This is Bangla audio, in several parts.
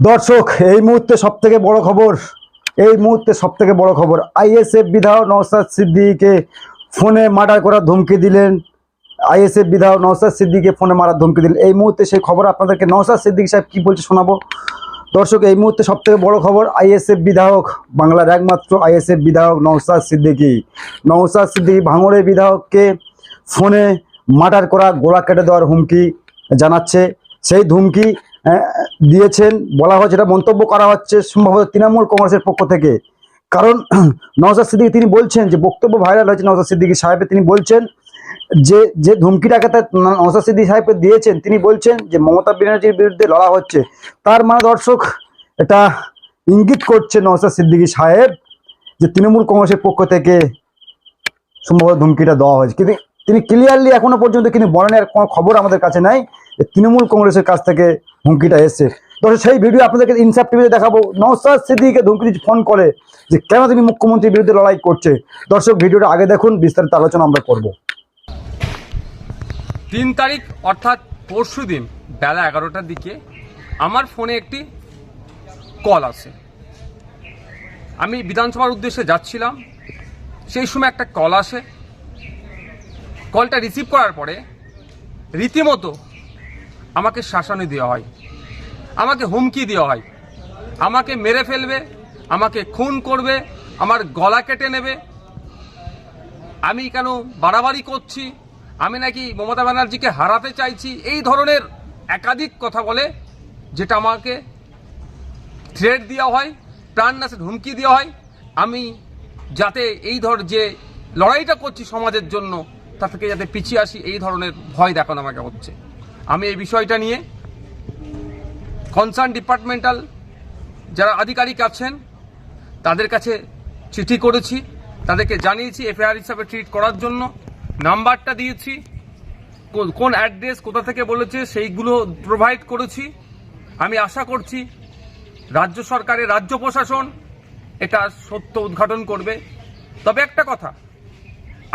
দর্শক, এই মুহূর্তে সব থেকে বড় খবর, এই মুহূর্তে সব থেকে বড় খবর, আইএসএফ বিধায়ক নওসাদ সিদ্দিকে ফোনে মার্ডার করার ধমকি দিলেন। আইএসএফ বিধায়ক নওসাদ সিদ্দিকে ফোনে মারার ধমকি দিলেন। এই মুহূর্তে সেই খবর আপনাদেরকে নওসাদ সিদ্দিক সাহেব কি বলছে শোনাবো। দর্শক, এই মুহূর্তে সব থেকে বড় খবর, আইএসএফ বিধায়ক, বাংলার একমাত্র আইএসএফ বিধায়ক নওসাদ সিদ্দিকী। নওসাদ সিদ্দিকী ভাঙড়ের বিধায়ককে ফোনে মার্ডার করা, গোলা কেটে দেওয়ার হুমকি জানাচ্ছে। সেই ধুমকি দিয়েছেন, বলা হচ্ছে এটা মন্তব্য করা হচ্ছে সম্ভবত তৃণমূল কংগ্রেসের পক্ষ থেকে। কারণ নওসাদ সিদ্দিকী তিনি বলছেন, যে বক্তব্য ভাইরাল হয়েছে নওসাদ সিদ্দিকী সাহেবের, তিনি বলছেন যে যে ধুমকিটাকে তার নওসাদ সিদ্দিকী সাহেবকে দিয়েছেন, তিনি বলছেন যে মমতা ব্যানার্জির বিরুদ্ধে লড়া হচ্ছে। তার মানে দর্শক, এটা ইঙ্গিত করছে নওসাদ সিদ্দিকী সাহেব যে তৃণমূল কংগ্রেসের পক্ষ থেকে সম্ভবত ধুমকিটা দেওয়া হয়েছে। কিন্তু তিনি ক্লিয়ারলি এখনও পর্যন্ত কিন্তু বলেনের কোনো খবর আমাদের কাছে নাই। তৃণমূল কংগ্রেসের কাছ থেকে হুমকিটা এসছে। দর্শক সেই ভিডিও আপনাদেরকে ইনসাফ টিভিতে দেখাবো। নওসাদ সিদ্দিকে ধুমকি ফোন করে যে কেন তিনি মুখ্যমন্ত্রীর বিরুদ্ধে লড়াই করছে। দর্শক, ভিডিওটা আগে দেখুন, বিস্তারিত আলোচনা আমরা করব। তিন তারিখ, অর্থাৎ পরশু দিন, বেলা এগারোটার দিকে আমার ফোনে একটি কল আসে। আমি বিধানসভার উদ্দেশ্যে যাচ্ছিলাম। সেই সময় একটা কল আসে। কলটা রিসিভ করার পরে রীতিমতো আমাকে শাসানি দেওয়া হয়, আমাকে হুমকি দেওয়া হয়, আমাকে মেরে ফেলবে, আমাকে খুন করবে, আমার গলা কেটে নেবে। আমি কেন বাড়াবাড়ি করছি? আমি নাকি মমতা ব্যানার্জিকে হারাতে চাইছি? এই ধরনের একাধিক কথা বলে যেটা আমাকে থ্রেড দেওয়া হয় প্রাণ নাশের হুমকি দেওয়া হয়। আমি যাতে এই ধর যে লড়াইটা করছি সমাজের জন্য তা থেকে যাতে পিছিয়ে আসি, এই ধরনের ভয় দেখানো আমাকে হচ্ছে। আমি এই বিষয়টা নিয়ে কনসার্ন ডিপার্টমেন্টাল যারা আধিকারিক আছেন, তাদের কাছে চিঠি করেছি, তাদেরকে জানিয়েছি এফআইআর হিসাবে ট্রিট করার জন্য। নাম্বারটা দিয়েছি কোন অ্যাড্রেস কোথা থেকে বলেছে সেইগুলো প্রোভাইড করেছি। আমি আশা করছি রাজ্য সরকারের রাজ্য প্রশাসন এটা সত্য উদ্ঘাটন করবে। তবে একটা কথা,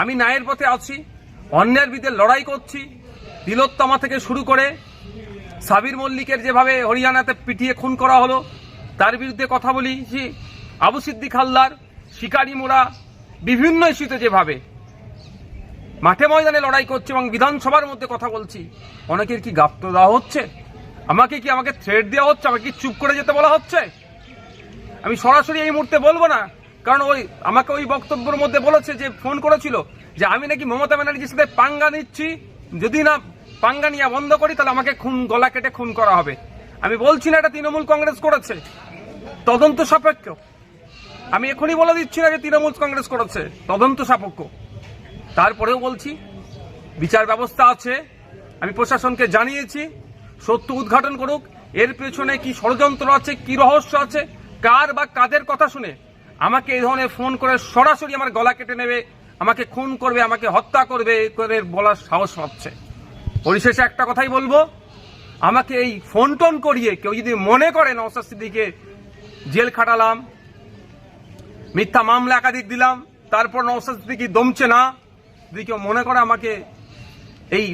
আমি ন্যায়ের পথে আছি অন্যের বিরুদ্ধে লড়াই করছি তিলোত্তমা থেকে শুরু করে সাবির মল্লিকের যেভাবে হরিয়ানাতে পিটিয়ে খুন করা হলো, তার বিরুদ্ধে কথা বলেছি। আবু সিদ্দিক হালদার, শিকারি মোড়া, বিভিন্ন ইস্যুতে যেভাবে। মাঠে ময়দানে লড়াই করছে এবং বিধানসভার মধ্যে কথা বলছি। অনেকের কি গাপ্ত দেওয়া হচ্ছে? আমাকে কি আমাকে থ্রেড দেওয়া হচ্ছে? আমাকে কি চুপ করে যেতে বলা হচ্ছে? আমি সরাসরি এই মুহূর্তে বলব না, কারণ ওই আমাকে ওই বক্তব্যের মধ্যে বলেছে যে, ফোন করেছিল যে, আমি নাকি মমতা ব্যানার্জির সাথে পাঙ্গা নিচ্ছি। যদি না পাঙ্গা নিয়ে বন্ধ করি, তাহলে আমাকে খুন, গলা কেটে খুন করা হবে। আমি বলছি না এটা তৃণমূল কংগ্রেস করেছে। তদন্ত সাপেক্ষ। আমি এখনই বলে দিচ্ছি না যে তৃণমূল কংগ্রেস করেছে। তদন্ত সাপেক্ষ। তারপরেও বলছি, বিচার ব্যবস্থা আছে। আমি প্রশাসনকে জানিয়েছি, সত্য উদ্ঘাটন করুক। এর পেছনে কি ষড়যন্ত্র আছে, কি রহস্য আছে, কার বা কাদের কথা শুনে আমাকে এই ধরনের ফোন করে সরাসরি আমার গলা কেটে নেবে আমাকে খুন করবে আমাকে হত্যা করবে করে বলার সাহস পাচ্ছে পরিশেষে একটা কথাই বলব আমাকে এই ফোন টোন করিয়ে কেউ যদি মনে করে নওসাদ সিদ্দিকে জেল খাটালাম মিথ্যা মামলা একাধিক দিলাম তারপর নওসাদ সিদ্দিকি দমছে না যদি কেউ মনে করে আমাকে এই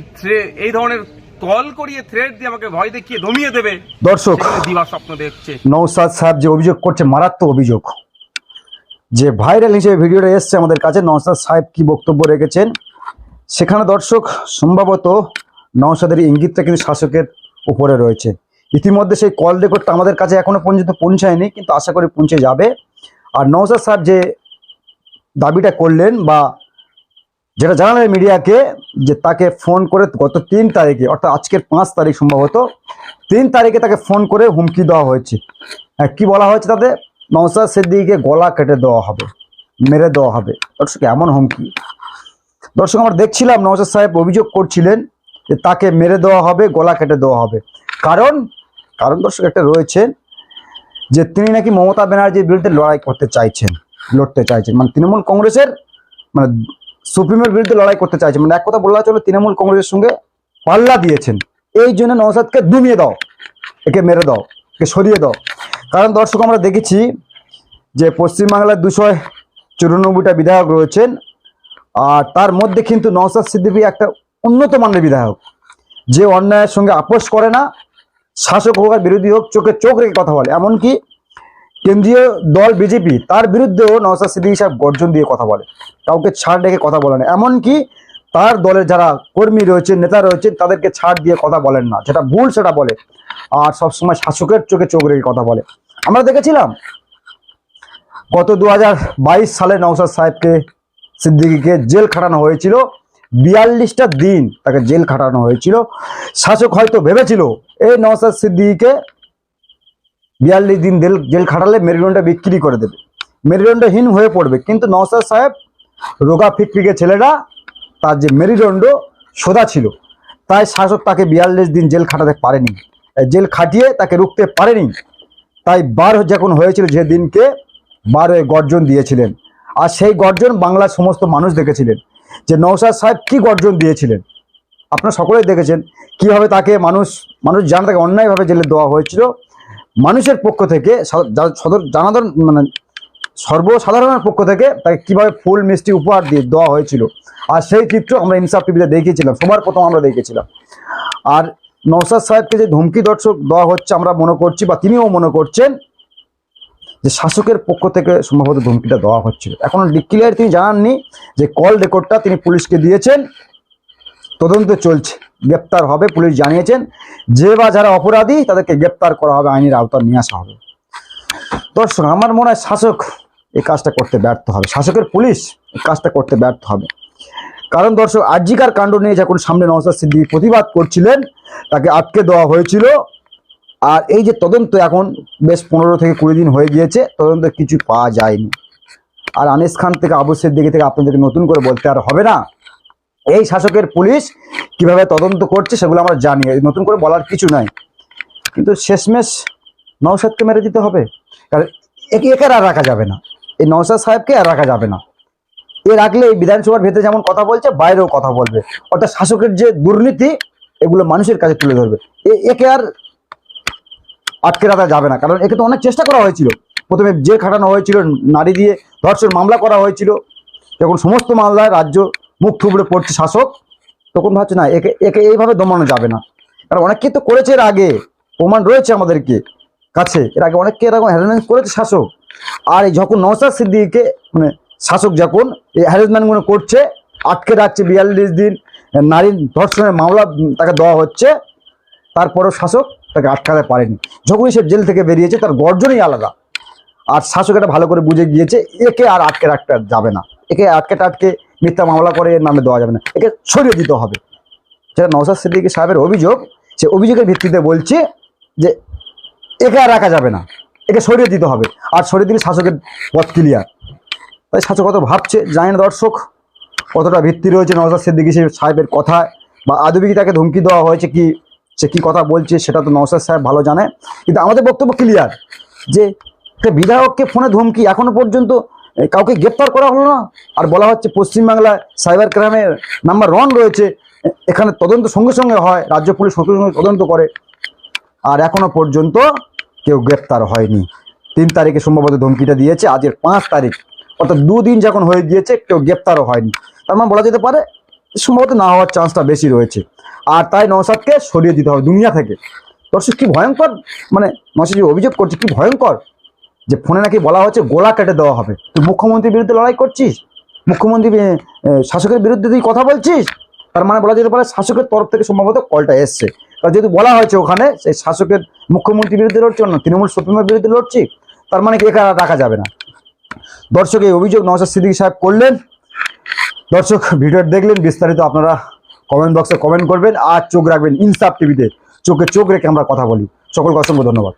এই ধরনের কল করিয়ে থ্রেড দিয়ে আমাকে ভয় দেখিয়ে দমিয়ে দেবে দর্শক দিবা স্বপ্ন দেখছে। নৌসাদ সাহেব যে অভিযোগ করছে মারাত্মক অভিযোগ। যে ভাইরাল হিসেবে ভিডিওটা এসছে আমাদের কাছে নৌসাদ সাহেব কি বক্তব্য রেখেছেন? সেখানে দর্শক, সম্ভবত নৌসাদের ইঙ্গিতটা কিন্তু শাসকের উপরে রয়েছে। ইতিমধ্যে সেই কল রেকর্ডটা আমাদের কাছে এখনও পর্যন্ত পৌঁছায়নি, কিন্তু আশা করি পৌঁছে যাবে। আর নৌসাদ সাহেব যে দাবিটা করলেন বা যেটা জানালেন মিডিয়াকে, যে তাকে ফোন করে গত তিন তারিখে, অর্থাৎ আজকের পাঁচ তারিখ সম্ভবত, তিন তারিখে তাকে ফোন করে হুমকি দেওয়া হয়েছে। হ্যাঁ কি বলা হয়েছে তাতে? নওসাদ সিদ্দিকে গলা কেটে দেওয়া হবে, মেরে দেওয়া হবে। দর্শক, এমন হুমকি। দর্শক, আমরা দেখছিলাম নওসাদ সাহেব অভিযোগ করছিলেন যে তাকে মেরে দেওয়া হবে, গলা কেটে দেওয়া হবে। কারণ কারণ দর্শক একটা রয়েছে যে তিনি নাকি মমতা ব্যানার্জির বিরুদ্ধে লড়াই করতে চাইছেন, লড়তে চাইছেন। মানে তৃণমূল কংগ্রেসের মানে সুপ্রিমের বিরুদ্ধে লড়াই করতে চাইছেন। মানে এক কথা বলা চলে, তৃণমূল কংগ্রেসের সঙ্গে পাল্লা দিয়েছেন। এই জন্য নওসাদকে দুমিয়ে দাও, একে মেরে দাও, একে সরিয়ে দাও। কারণ দর্শক, আমরা দেখেছি যে পশ্চিমবাংলার দুশো চুরানব্বইটা বিধায়ক রয়েছেন, আর তার মধ্যে কিন্তু নওসাদ সিদ্দিকী একটা উন্নত মানের বিধায়ক। যে অন্যায়ের সঙ্গে আপোষ করে না, শাসক হোক আর বিরোধী হোক, চোখে চোখ রেখে কথা বলে। এমনকি কেন্দ্রীয় দল বিজেপি, তার বিরুদ্ধেও নওসাদ সিদ্দিকী সাহেব গর্জন দিয়ে কথা বলে। কাউকে ছাড় রেখে কথা বলে না। এমনকি তার দলের যারা কর্মী রয়েছে, নেতা রয়েছে, তাদেরকে ছাড় দিয়ে কথা বলেন না। যেটা ভুল সেটা বলে। আর সবসময় শাসকের চোখে চোখ রেখে কথা বলে। আমরা দেখেছিলাম, গত দু হাজার বাইশ সালে নওসাদ সাহেবকে, সিদ্দিকিকে জেল খাটানো হয়েছিল। বিয়াল্লিশটা দিন তাকে জেল খাটানো হয়েছিল। শাসক হয়তো ভেবেছিল, এই নওসাদ সিদ্দিকিকে বিয়াল্লিশ দিন জেল জেল খাটালে মেরুদণ্ডটা বিক্রি করে দেবে। মেরুদণ্ডহীন হয়ে পড়বে। কিন্তু নওসাদ সাহেব রোগা ফিকফিকে ছেলেটা তার যে মেরুদণ্ড সোজা ছিল, তাই শাসক তাকে বিয়াল্লিশ দিন জেল খাটাতে পারেনি। জেল খাটিয়ে তাকে রুখতে পারেনি। তাই বার যখন হয়েছিল যে দিনকে বার গর্জন দিয়েছিলেন। আর সেই গর্জন বাংলার সমস্ত মানুষ দেখেছিলেন যে নৌসাদ সাহেব কি গর্জন দিয়েছিলেন। আপনারা সকলেই দেখেছেন কীভাবে তাকে মানুষ মানুষ জানা তাকে অন্যায়ভাবে জেলে দেওয়া হয়েছিল। মানুষের পক্ষ থেকে সদর জানাদর মানে সর্বসাধারণের পক্ষ থেকে তাকে কীভাবে ফুল মিষ্টি উপহার দিয়ে দেওয়া হয়েছিল। আর সেই চিত্র আমরা ইনসাফ টিভিতে দেখিয়েছিলাম সবার প্রথম আমরা দেখেছিলাম আর নৌসাদ সাহেবকে যে ধমকি দর্শক দেওয়া হচ্ছে আমরা মনে করছি বা তিনিও মনে করছেন যে শাসকের পক্ষ থেকে সম্ভবত ধমকিটা দেওয়া হচ্ছিল। এখনও ক্লিয়ার তিনি জানাননি যে কল রেকর্ডটা তিনি পুলিশকে দিয়েছেন। তদন্ত চলছে, গ্রেপ্তার হবে, পুলিশ জানিয়েছেন। যে বা যারা অপরাধী তাদেরকে গ্রেপ্তার করা হবে, আইনের আওতায় নিয়ে আসা হবে। দর্শক, আমার মনে হয় শাসক এই কাজটা করতে ব্যর্থ হবে। শাসকের পুলিশ এই কাজটা করতে ব্যর্থ হবে। কারণ দর্শক আর্জিকার কাণ্ড নিয়ে যখন সামনে নওসাদ সিদ্দিকী প্রতিবাদ করছিলেন, তাকে আটকে দেওয়া হয়েছিল। আর এই যে তদন্ত এখন বেশ পনেরো থেকে কুড়ি দিন হয়ে গিয়েছে, তদন্ত কিছু পাওয়া যায়নি। আর আনিস খান থেকে, আবু সিদ্দিকী থেকে আপনাদেরকে নতুন করে বলতে আর হবে না। এই শাসকের পুলিশ কীভাবে তদন্ত করছে সেগুলো আমরা জানি নতুন করে বলার কিছু নাই। কিন্তু শেষমেশ নওসাদকে মেরে দিতে হবে। কারণ একে একে আর রাখা যাবে না। এই নওসাদ সাহেবকে আর রাখা যাবে না। এ রাখলে এই বিধানসভার ভেতরে যেমন কথা বলছে, বাইরেও কথা বলবে। অর্থাৎ শাসকের যে দুর্নীতি, এগুলো মানুষের কাছে তুলে ধরবে। একে আর আটকে রাখা যাবে না। কারণ একে তো অনেক চেষ্টা করা হয়েছিল। প্রথমে যে খাটানো হয়েছিল, নারী দিয়ে ধর্ষণ মামলা করা হয়েছিল। যখন সমস্ত মামলায় রাজ্য মুখ থুবড়ে পড়ছে শাসক, তখন ভাবছে, না, একে একে এইভাবে দমানো যাবে না। কারণ অনেকে তো করেছে এর আগে। প্রমাণ রয়েছে আমাদেরকে কাছে। এর আগে অনেককে এরকম হ্যারাসমেন্ট করেছে শাসক। আর এই যখন নওসাদ সিদ্দিকে মানে শাসক যখন এই হ্যারাসমেন্টগুলো করছে, আটকে রাখছে বিয়াল্লিশ দিন, নারী ধর্ষণের মামলা তাকে দেওয়া হচ্ছে, তারপরেও শাসক তাকে আটকাতে পারেনি। যখনই সে জেল থেকে বেরিয়েছে, তার গর্জনই আলাদা। আর শাসক এটা ভালো করে বুঝে গিয়েছে, একে আর আটকে রাখতে যাবে না। একে আটকে টাটকে মিথ্যা মামলা করে এর নামে দেওয়া যাবে না। একে সরিয়ে দিতে হবে। যেটা নওসাদ সিদ্দিকী সাহেবের অভিযোগ, সে অভিযোগের ভিত্তিতে বলছে যে, একে আর রাখা যাবে না। একে সরিয়ে দিতে হবে। আর সরিয়ে দিলে শাসকের পথ ক্লিয়ার তাই শাসক কত ভাবছে, জানেন দর্শক, কতটা ভিত্তি রয়েছে নওসাদ সিদ্দিকী সাহেবের কথায়, বা আদবি তাকে ধমকি দেওয়া হয়েছে কি, সে কি কথা বলছে সেটা তো নওসাদ সাহেব ভালো জানে। কিন্তু আমাদের বক্তব্য ক্লিয়ার যে বিধায়ককে ফোনে ধমকি এখনও পর্যন্ত কাউকে গ্রেপ্তার করা হলো না। আর বলা হচ্ছে পশ্চিমবাংলায় সাইবার ক্রাইমের নাম্বার ওয়ান রয়েছে, এখানে তদন্ত সঙ্গে সঙ্গে হয়, রাজ্য পুলিশ সঙ্গে সঙ্গে তদন্ত করে। আর এখনও পর্যন্ত কেউ গ্রেপ্তার হয়নি। তিন তারিখে সম্ভবত ধমকিটা দিয়েছে আজের পাঁচ তারিখ। অর্থাৎ দুদিন যখন হয়ে গিয়েছে, কেউ গ্রেপ্তারও হয়নি। তার মানে বলা যেতে পারে, সম্ভবত না হওয়ার চান্সটা বেশি রয়েছে। আর তাই নৌসাদকে সরিয়ে দিতে হবে দুনিয়া থেকে। দর্শক, কি ভয়ঙ্কর? মানে নৌসাদ অভিযোগ করছে, কি ভয়ঙ্কর? যে ফোনে নাকি বলা হচ্ছে গোলা কেটে দেওয়া হবে। তুই মুখ্যমন্ত্রীর বিরুদ্ধে লড়াই করছিস? মুখ্যমন্ত্রী শাসকের বিরুদ্ধে তুই কথা বলছিস? তার মানে বলা যেতে পারে, শাসকের তরফ থেকে সম্ভবত কলটা এসছে। যেহেতু বলা হয়েছে ওখানে, সেই শাসকের মুখ্যমন্ত্রীর বিরুদ্ধে লড়ছে, অন্য তৃণমূল সুপ্রিমের বিরুদ্ধে লড়ছি, তার মানে কি একা রাখা যাবে না। দর্শক, এই অভিযোগ নওসাদ সিদ্দিকী সাহেব করলেন। দর্শক ভিডিও দেখলেন, বিস্তারিত আপনারা কমেন্ট বক্সে কমেন্ট করবেন আর চোখ রাখবেন ইনসাফ টিভিতে চোখে চোখ রেখে আমরা কথা বলি। সকলকে অসংখ্য ধন্যবাদ।